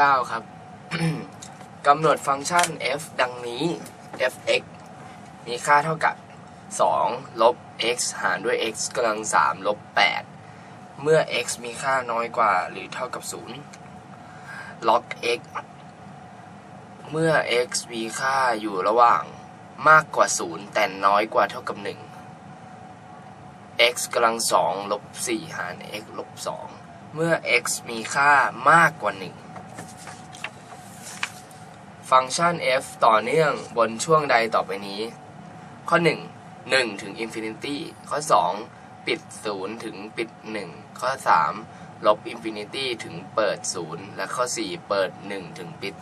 9 ครับ กำหนดฟังก์ชัน f ดังนี้ f(x) มีค่าเท่ากับ 2 ลบ x หารด้วย x กำลัง 3 ลบ 8 เมื่อ x มีค่าน้อยกว่าหรือเท่ากับ 0 log x เมื่อ x มีค่าอยู่ระหว่างมากกว่า 0 แต่น้อยกว่าเท่ากับ 1 x กำลัง 2 ลบ 4 หาร x ลบ 2 เมื่อ x มีค่ามากกว่า 1 ฟังก์ชัน f ต่อเนื่องบนช่วงใดต่อไปนี้ ข้อ 1 1 ถึง infinity ข้อ 2 ปิด 0 ถึงปิด 1 ข้อ 3 ลบ infinity ถึงเปิด 0 และข้อ 4 เปิด 1 ถึงปิด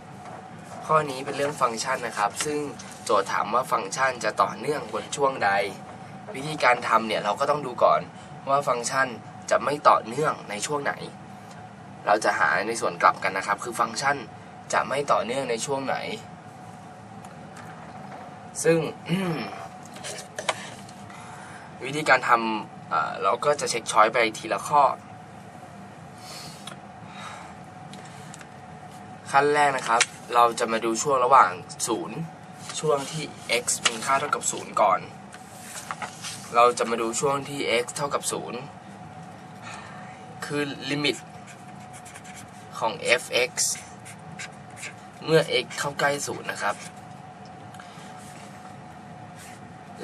3 ข้อนี้เป็นเรื่องฟังก์ชันนะครับ ซึ่งโจทย์ถามว่าฟังก์ชันจะต่อเนื่องบนช่วงใด วิธีการทำเนี่ยเราก็ต้องดูก่อนว่าฟังก์ชันจะไม่ต่อเนื่องในช่วงไหน เราจะหาในส่วนกลับกันนะครับ คือฟังก์ชัน จะไม่ต่อเนื่องในช่วงไหน ซึ่งวิธีการทำเราก็จะเช็คช้อยไปทีละข้อ ขั้นแรกนะครับ เราจะมาดูช่วงระหว่าง 0 ช่วงที่ x มีค่าเท่ากับ 0 ก่อน เราจะมาดูช่วงที่ x เท่ากับ 0 คือลิมิตของ f(x) เมื่อ x เข้าใกล้0นะครับ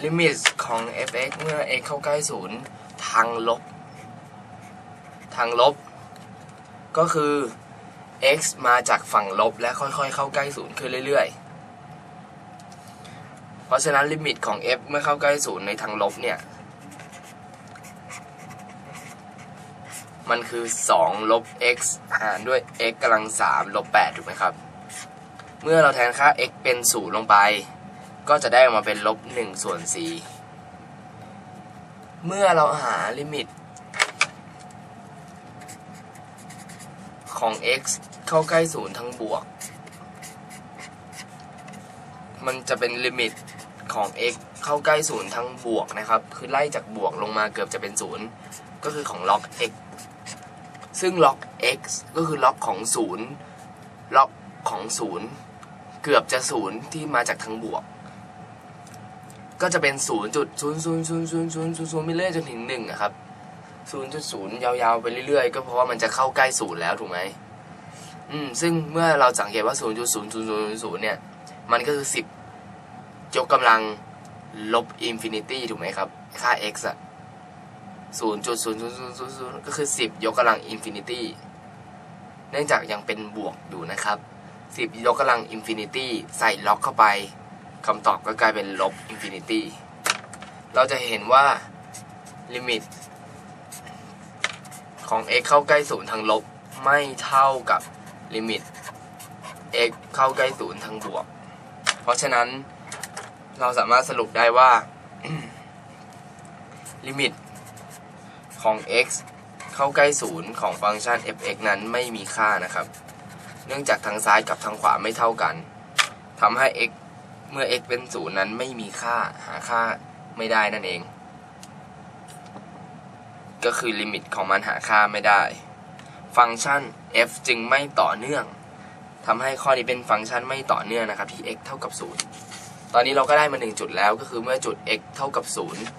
ลิมิตของ f(x) เมื่อ x เข้าใกล้0ทางลบ ทางลบ ก็คือ x มาจากฝั่งลบและค่อยๆ เข้าใกล้0ขึ้นเรื่อยๆ เพราะฉะนั้นลิมิตของ f เมื่อเข้าใกล้0ในทางลบเนี่ย มันคือ 2 ลบ x หารด้วย x กำลัง3ลบ8ถูกไหมครับ เมื่อเราแทนค่า x เป็น 0 ลงไป ก็จะได้ออกมาเป็นลบ1ส่วน4เมื่อเราหาลิมิต ของ x เข้าใกล้ 0 ทั้งบวก มันจะเป็นลิมิตของ x เข้าใกล้ 0 ทั้งบวกนะครับ คือไล่จากบวกลงมาเกือบจะเป็น 0 ก็คือของ log x ซึ่ง log x ก็คือ log ของ0 log ของ 0 เกือบจะศูนย์ที่มาจากทางบวก ก็จะเป็นศูนย์จุดศูนย์ศูนย์ศูนย์ศูนย์ศูนย์ศูนย์ไปเรื่อยจนถึงหนึ่งครับศูนย์จุดศูนย์ยาวๆไปเรื่อยๆ ก็เพราะว่ามันจะเข้าใกล้ศูนย์แล้วถูกไหมอืมซึ่งเมื่อเราสังเกตว่าศูนย์จุดศูนย์ศูนย์ศูนย์ศูนย์เนี่ย มันก็คือสิบยกกำลังลบอินฟินิตี้ถูกไหมครับ ค่า x อะศูนย์จุดศูนย์ศูนย์ศูนย์ศูนย์ก็คือสิบยกกำลังอินฟินิตี้ เนื่องจากยังเป็นบวกอยู่นะครับ 10 ยกกำลังอินฟินิตี้ใส่ล็อกเข้าไปคำตอบก็กลายเป็นลบอินฟินิตี้เราจะเห็นว่าลิมิตของ x เข้าใกล้ศูนย์ทางลบไม่เท่ากับลิมิต x เข้าใกล้ศูนย์ทางบวก เพราะฉะนั้นเราสามารถสรุปได้ว่า ลิมิตของ x เข้าใกล้ศูนย์ของฟังก์ชัน f(x) นั้นไม่มีค่านะครับ เนื่องจากทางซ้ายกับทางขวาไม่เท่ากันทำให้ x เมื่อ x เป็นศูนย์นั้นไม่มีค่าหาค่าไม่ได้นั่นเอง ก็คือลิมิตของมันหาค่าไม่ได้ ฟังก์ชัน f จึงไม่ต่อเนื่องทำให้ข้อนี้เป็นฟังก์ชันไม่ต่อเนื่องนะครับที่ x เท่ากับ0ตอนนี้เราก็ได้มา1จุดแล้วก็คือเมื่อจุด x เท่ากับ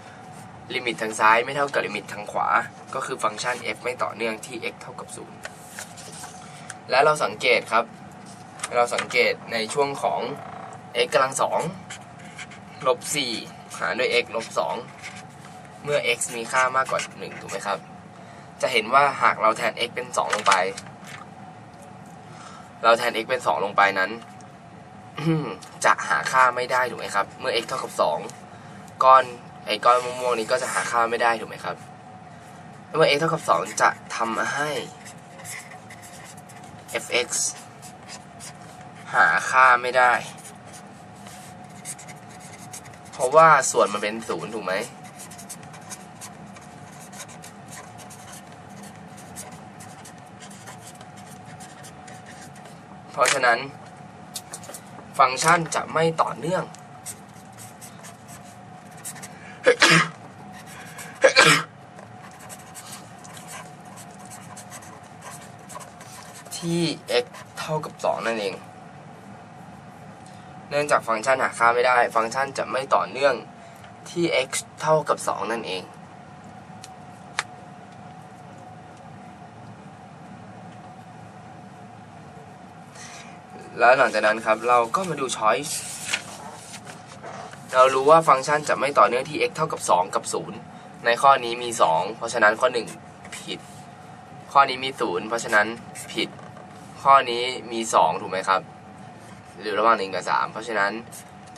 0ลิมิตทางซ้ายไม่เท่ากับลิมิตทางขวา ก็คือฟังก์ชัน f ไม่ต่อเนื่องที่ x เท่ากับ0 และเราสังเกตครับ เราสังเกตในช่วงของ x กำลัง2ลบ4หารด้วย x ลบ2เมื่อ x มีค่ามากกว่า 1 ถูกไหมครับ จะเห็นว่าหากเราแทน x เป็น 2 ลงไป เราแทน x เป็น 2 ลงไปนั้น จะหาค่าไม่ได้ถูกไหมครับ เมื่อ x เท่ากับ 2 ก้อนไอ้ก้อนม่วงๆนี้ก็จะหาค่าไม่ได้ถูกไหมครับ เมื่อ x เท่ากับ 2 จะทำให้ f(x) หาค่าไม่ได้ เพราะว่าส่วนมันเป็นศูนย์ถูกไหม เพราะฉะนั้น ฟังก์ชันจะไม่ต่อเนื่อง ที่ x เท่ากับ 2 นั่นเอง เนื่องจากฟังก์ชันหาค่าไม่ได้ ฟังก์ชันจะไม่ต่อเนื่องที่ x เท่ากับ 2 นั่นเอง แล้วหลังจากนั้นครับเราก็มาดู choice เรารู้ว่าฟังก์ชันจะไม่ต่อเนื่องที่ x เท่ากับ 2 กับ 0 ในข้อนี้มี 2 เพราะฉะนั้นข้อ 1 ผิด ข้อนี้มี 0 เพราะฉะนั้นผิด ข้อนี้มี 2 ถูกไหมครับ หรือระหว่าง1กับ 3 เพราะฉะนั้น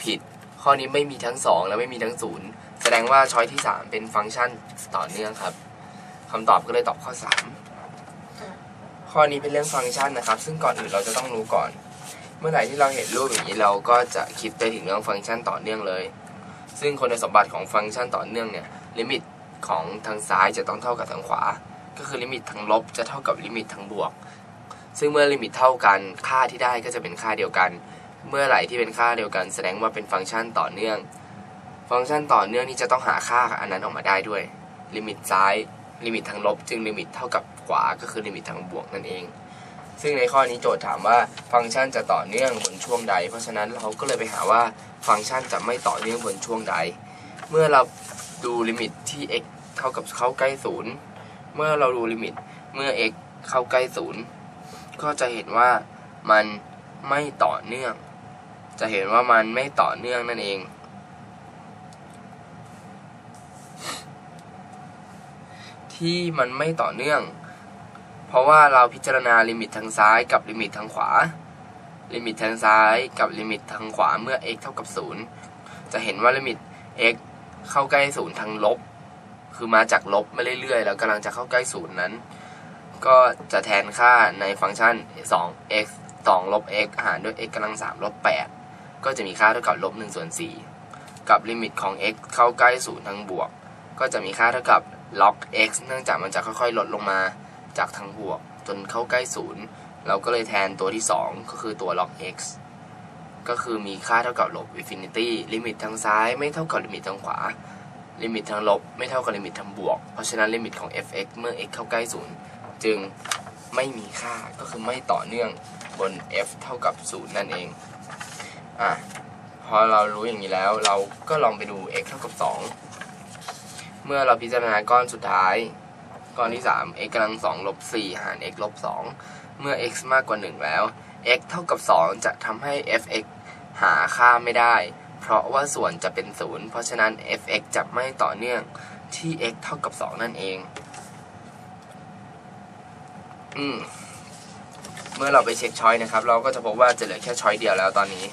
ผิดข้อนี้ไม่มีทั้ง 2 และไม่มีทั้ง 0 แสดงว่าช้อยที่ 3 เป็นฟังก์ชันต่อเนื่องครับคำตอบก็เลยตอบข้อ 3 ข้อนี้เป็นเรื่องฟังก์ชันนะครับ ซึ่งก่อนอื่นเราจะต้องรู้ก่อน เมื่อไหร่ที่เราเห็นรูปอย่างนี้เราก็จะคิดไปถึงเรื่องฟังก์ชันต่อเนื่องเลย ซึ่งคุณสมบัติของฟังก์ชันต่อเนื่องเนี่ยลิมิตของทางซ้ายจะต้องเท่ากับทางขวา ก็คือลิมิตทางลบจะเท่ากับลิมิตทางบวก ซึ่งเมื่อลิมิตเท่ากันค่าที่ได้ก็จะเป็นค่าเดียวกัน เมื่อไหร่ที่เป็นค่าเดียวกัน แสดงว่าเป็นฟังก์ชันต่อเนื่อง ฟังก์ชันต่อเนื่องนี่จะต้องหาค่าอันนั้นออกมาได้ด้วย ลิมิตซ้ายลิมิตทางลบ จึงลิมิตเท่ากับขวาก็คือลิมิตทางบวกนั่นเอง ซึ่งในข้อนี้โจทย์ถามว่าฟังก์ชันจะต่อเนื่องบนช่วงใด เพราะฉะนั้นเราก็เลยไปหาว่าฟังก์ชันจะไม่ต่อเนื่องบนช่วงใด เมื่อเราดูลิมิตที่ x เท่ากับเข้าใกล้ศูนย์เมื่อเราดูลิมิตเมื่อ x เข้าใกล้ศูนย์ ก็จะเห็นว่ามันไม่ต่อเนื่อง จะเห็นว่ามันไม่ต่อเนื่องนั่นเอง ที่มันไม่ต่อเนื่อง เพราะว่าเราพิจารณาลิมิตทางซ้ายกับลิมิตทางขวา ลิมิตทางซ้ายกับลิมิตทางขวาเมื่อ x เท่ากับ 0 จะเห็นว่าลิมิต x เข้าใกล้ศูนย์ทางลบ คือมาจากลบมาเรื่อยๆ แล้วกำลังจะเข้าใกล้ศูนย์นั้น ก็จะแทนค่าในฟังก์ชัน 2x 2ลบ x หารด้วย x กำลัง3ลบ8ก็จะมีค่าเท่ากับลบ1ส่วน4กับลิมิตของ x เข้าใกล้ศูนย์ทางบวก ก็จะมีค่าเท่ากับ log x เนื่องจากมันจะค่อยๆ ลดลงมาจากทางบวก จนเข้าใกล้ศูนย์เราก็เลยแทนตัวที่ 2 ก็คือตัว log x ก็คือมีค่าเท่ากับลบ infinity ลิมิตทางซ้ายไม่เท่ากับลิมิตทางขวา ลิมิตทางลบไม่เท่ากับลิมิตทางบวก เพราะฉะนั้นลิมิตของ f(x) เมื่อ x เข้าใกล้ศูนย์ จึงไม่มีค่าก็คือไม่ต่อเนื่องบน f เท่ากับศูนย์นั่นเองอะพอเรารู้อย่างนี้แล้วเราก็ลองไปดู x เท่ากับ 2 เมื่อเราพิจารณาก้อนสุดท้าย ก้อนที่ 3 x กำลัง2ลบ4หาร x ลบ2เมื่อ x มากกว่า 1 แล้ว x เท่ากับ 2 จะทำให้ f(x) หาค่าไม่ได้ เพราะว่าส่วนจะเป็น 0 เพราะฉะนั้น f(x) จะไม่ต่อเนื่องที่ x เท่ากับ 2 นั่นเอง อืม เมื่อเราไปเช็คช้อยนะครับ เราก็จะพบว่าจะเหลือแค่ช้อยเดียวแล้วตอนนี้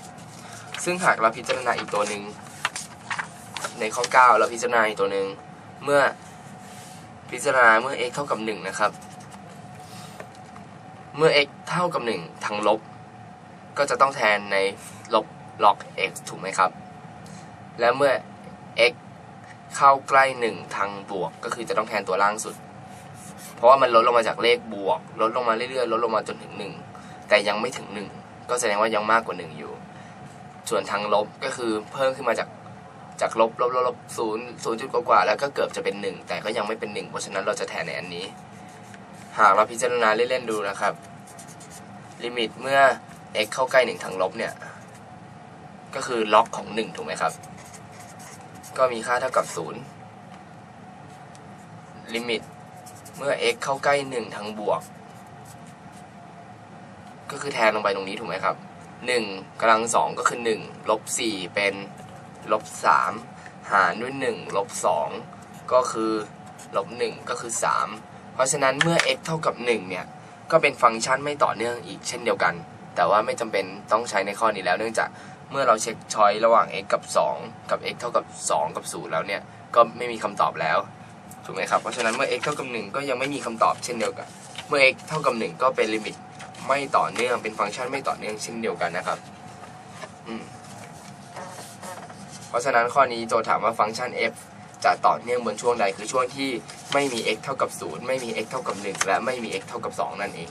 ซึ่งหากเราพิจารณาอีกตัวหนึ่งในข้อ 9 เราพิจารณาอีกตัวหนึ่งเมื่อพิจารณาเมื่อ x เท่ากับ 1 นะครับ เมื่อ x เท่ากับ 1 ทางลบ ก็จะต้องแทนในลบ log x ถูกไหมครับ และเมื่อ x เข้าใกล้ 1 ทางบวก ก็คือจะต้องแทนตัวล่างสุด เพราะว่ามันลดลงมาจากเลขบวก ลดลงมาเรื่อยๆ ลดลงมาจนถึง 1 แต่ยังไม่ถึง 1 ก็แสดงว่ายังมากกว่า 1 อยู่ ส่วนทางลบก็คือเพิ่มขึ้นมาจากจากลบลบลบลบศูนย์ศูนย์จุดกว่าแล้วก็เกือบจะเป็น 1 แต่ก็ยังไม่เป็น 1 เพราะฉะนั้นเราจะแทนในอันนี้ หากเราพิจารณาเล่นๆดูนะครับ ลิมิตเมื่อ x เข้าใกล้ 1 ทางลบเนี่ยก็คือล็อกของ 1 ถูกไหมครับ ก็มีค่าเท่ากับ 0 ลิมิต เมื่อ x เข้าใกล้ 1 ทางบวก ก็คือแทนลงไปตรงนี้ถูกไหมครับ 1กำลัง 2 ก็คือ 1 ลบ 4 เป็น ลบ 3 หารด้วย 1 ลบ 2 ก็คือ ลบ 1 ก็คือ 3 เพราะฉะนั้นเมื่อ x เท่ากับ 1 เนี่ย ก็เป็นฟังก์ชันไม่ต่อเนื่องอีกเช่นเดียวกัน แต่ว่าไม่จำเป็นต้องใช้ในข้อนี้แล้วเนื่องจากเมื่อเราเช็คช้อยระหว่าง x กับ 2 กับ x เท่ากับ 2 กับ 0 แล้วเนี่ย ก็ไม่มีคำตอบแล้ว ถูกไหมครับ เพราะฉะนั้นเมื่อ x เท่ากับ 1 ก็ยังไม่มีคำตอบเช่นเดียวกัน เมื่อ x เท่ากับ 1 ก็เป็นลิมิตไม่ต่อเนื่อง เป็นฟังก์ชันไม่ต่อเนื่องเช่นเดียวกันนะครับเพราะฉะนั้นข้อนี้โจทย์ถามว่าฟังก์ชัน f จะต่อเนื่องบนช่วงใดคือช่วงที่ไม่มี x เท่ากับ 0 ไม่มี x เท่ากับ 1 และไม่มี x เท่ากับ 2 นั่นเอง